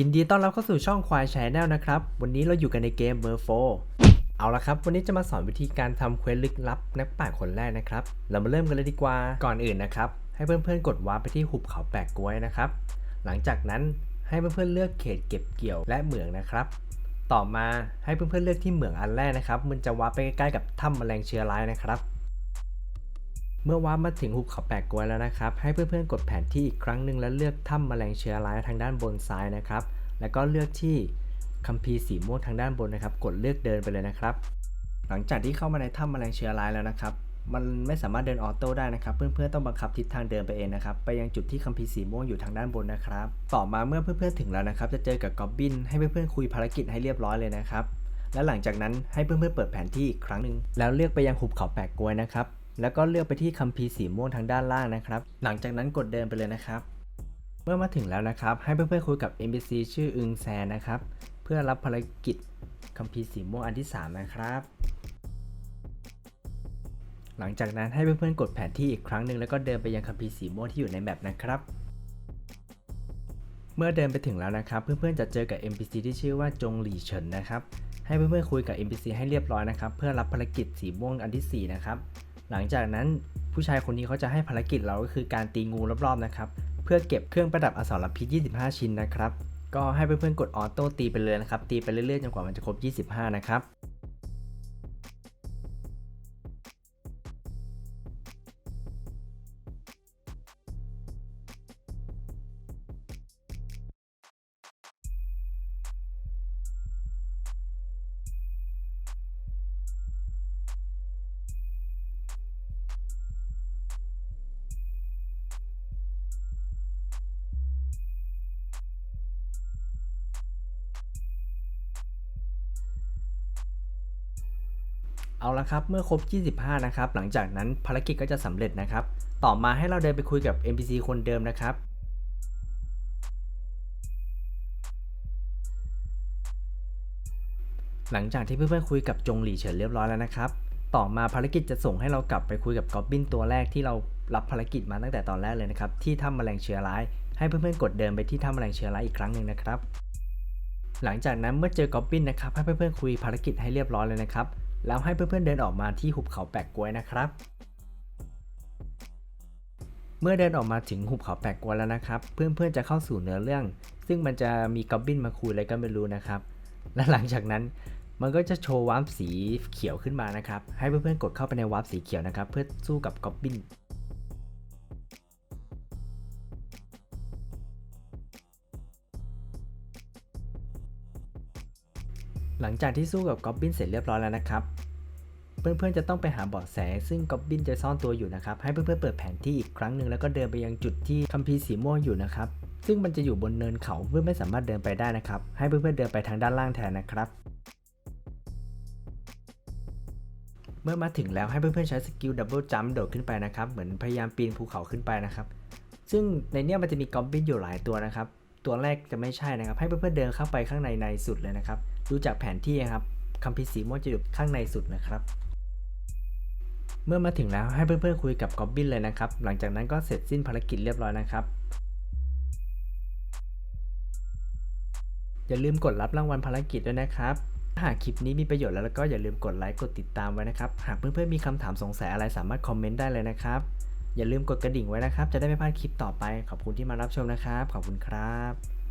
ยินดีต้อนรับเข้าสู่ช่องควายชแนลนะครับ วันนี้เราอยู่กันในเกมเบอร์โฟเอาละครับ วันนี้จะมาสอนวิธีการทำเควสลึกลับนักป่าคนแรกนะครับ เรามาเริ่มกันเลยดีกว่า ก่อนอื่นนะครับ ให้เพื่อนๆกดวาร์ปไปที่หุบเขาแปลกกล้วยนะครับ หลังจากนั้นให้เพื่อนๆเลือกเขตเก็บเกี่ยวและเหมืองนะครับ ต่อมาให้เพื่อนๆเลือกที่เหมืองอันแรกนะครับ มันจะวาร์ปไปใกล้ๆกับถ้ำแมลงเชื้อร้ายนะครับ เมื่อวามาถึงหุบเขาแปลกกล้วยแล้วนะครับ ให้เพื่อนๆกดแผนที่อีกครั้งหนึ่งแล้วเลือกถ้ำแมลงเชื้อร้ายทางด้านบนซ้ายนะครับ แล้วก็เลือกที่คัมภีร์สีม่วงทางด้านบนนะครับ กดเลือกเดินไปเลยนะครับ หลังจากที่เข้ามาในถ้ำแมลงเชื้อร้ายแล้วนะครับ มันไม่สามารถเดินออโต้ได้นะครับ เพื่อนๆต้องบังคับทิศทางเดินไปเองนะครับ ไปยังจุดที่คัมภีร์สีม่วงอยู่ทางด้านบนนะครับ ต่อมาเมื่อเพื่อนๆถึงแล้วนะครับ จะเจอกับกอบบินให้เพื่อนๆคุยภารกิจให้เรียบร้อยเลยนะครับและหลังจากนั้นให้เพื่อนๆเปิดแผนที่อีกครั้งหนึ่งแล้วเลือกไปยังหุบเขาแปกกวยนะครับ แล้วก็เลือกไปที่คัมภีร์สีม่วงทางด้านล่างนะครับ หลังจากนั้นกดเดินไปเลยนะครับ เมื่อมาถึงแล้วนะครับ ให้เพื่อนๆคุยกับ NPC ชื่ออึงแซนนะครับ เพื่อรับภารกิจคัมภีร์สีม่วงอันที่ 3 นะครับ หลังจากนั้นให้เพื่อนๆกดแผนที่อีกครั้งหนึ่งแล้วก็เดินไปยังคัมภีร์สีม่วงที่อยู่ในแมปนะครับเมื่อเดินไปถึงแล้วนะครับ เพื่อนๆจะเจอกับ NPC ที่ชื่อว่าจงหลี่เฉินนะครับ ให้เพื่อนๆคุยกับ NPC ให้เรียบร้อยนะครับ เพื่อรับภารกิจสีม่วงอันที่ 4 นะครับ หลังจากนั้นผู้ชายคนนี้เขาจะให้ภารกิจเราก็คือการตีงูรอบๆนะครับ เพื่อเก็บเครื่องประดับอสรพิษ 25 ชิ้นนะครับ ก็ให้เพื่อนๆกดออโต้ตีไปเลยนะครับ ตีไปเรื่อยๆจนกว่ามันจะครบ 25 นะครับ เอาละครับ เมื่อครบ 25 นะครับ หลังจากนั้นภารกิจก็จะสำเร็จนะครับ ต่อมาให้เราเดินไปคุยกับ NPC คนเดิมนะครับ หลังจากที่เพื่อนๆคุยกับจงหลี่เฉินเรียบร้อยแล้วนะครับ ต่อมาภารกิจจะส่งให้เรากลับไปคุยกับกอบบินตัวแรกที่เรารับภารกิจมาตั้งแต่ตอนแรกเลยนะครับ ที่ถ้ำแมลงเชื้อร้าย ให้เพื่อนๆกดเดินไปที่ถ้ำแมลงเชื้อร้ายอีกครั้งหนึ่งนะครับ หลังจากนั้นเมื่อเจอกอบบินนะครับให้เพื่อนๆคุยภารกิจให้เรียบร้อยเลยนะครับ แล้วให้เพื่อนๆเดินออกมาที่หุบเขาแปลกกล้วยนะครับ เมื่อเดินออกมาถึงหุบเขาแปลกกล้วยแล้วนะครับ เพื่อนๆจะเข้าสู่เนื้อเรื่อง ซึ่งมันจะมีกอบบินมาคุยอะไรก็ไม่รู้นะครับ และหลังจากนั้นมันก็จะโชว์วาร์ปสีเขียวขึ้นมานะครับ ให้เพื่อนๆกดเข้าไปในวาร์ปสีเขียวนะครับ เพื่อสู้กับกอบบิน หลังจากที่สู้กับกอบบินเสร็จเรียบร้อยแล้วนะครับ เพื่อนๆจะต้องไปหาเบาะแส ซึ่งกอบบินจะซ่อนตัวอยู่นะครับ ให้เพื่อนๆเปิดแผนที่อีกครั้งหนึ่งแล้วก็เดินไปยังจุดที่คัมภีร์สีม่วงอยู่นะครับ ซึ่งมันจะอยู่บนเนินเขาเพื่อนไม่สามารถเดินไปได้นะครับ ให้เพื่อนๆเดินไปทางด้านล่างแทนนะครับ เมื่อมาถึงแล้วให้เพื่อนๆใช้สกิลดับเบิลจัมป์โดดขึ้นไปนะครับ เหมือนพยายามปีนภูเขาขึ้นไปนะครับ ซึ่งในเนี้ยมันจะมีกอบบินอยู่หลายตัวนะครับ ตัวแรกจะไม่ใช่นะครับ ให้เพื่อนๆเดินเข้าไปข้างในในสุดเลยนะครับ ดูจากแผนที่ครับคัมภีร์สีม่วงจะอยู่ข้างในสุดนะครับ เมื่อมาถึงแล้วให้เพื่อนๆคุยกับกอบบินเลยนะครับ หลังจากนั้นก็เสร็จสิ้นภารกิจเรียบร้อยนะครับ อย่าลืมกดรับรางวัลภารกิจด้วยนะครับหากคลิปนี้มีประโยชน์แล้วก็อย่าลืมกดไลค์กดติดตามไว้นะครับ หากเพื่อนๆมีคำถามสงสัยอะไรสามารถคอมเมนต์ได้เลยนะครับ อย่าลืมกดกระดิ่งไว้นะครับ จะได้ไม่พลาดคลิปต่อไป ขอบคุณที่มารับชมนะครับ ขอบคุณครับ